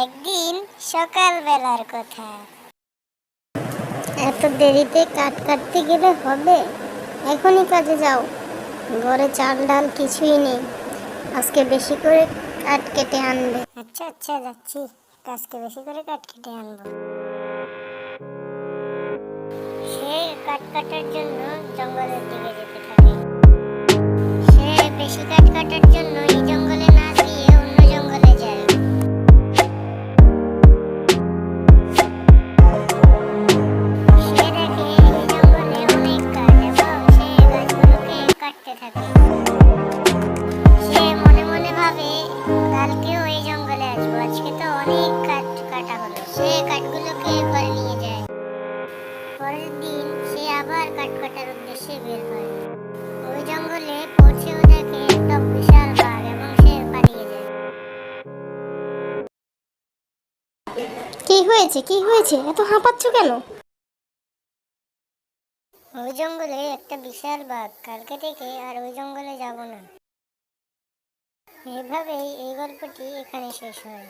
একদিন সকালবেলার কথা। এত দেরিতে কাট কাটতে গেলে হবে? এখনই কাজে যাও। ঘরে চাল ডাল কিছুই নেই। আজকে বেশি করে কাট কেটে আনবে। আচ্ছা আচ্ছা যাচ্ছি। আজকে বেশি করে কাট কেটে আনব। সে কাট কাটার জন্য জঙ্গলের দিকে কালকেও এই জঙ্গলে আসব। আজকে তো অনেক কাঠ কাটা হলো। সে কাঠগুলোকে ঘরে নিয়ে যায়। পরের দিন সে আবার কাঠ কাটার উদ্দেশ্যে বের হয়। ওই জঙ্গলে পৌঁছেও দেখে একটা বিশাল বাঘ এবং সে পালিয়ে যায়। কি হয়েছে? কি হয়েছে? এত হাঁপাচ্ছ কেন? ওই জঙ্গলে একটা বিশাল বাঘ। কালকে থেকে আর ওই জঙ্গলে যাব না। এভাবেই এই গল্পটি এখানে শেষ হয়।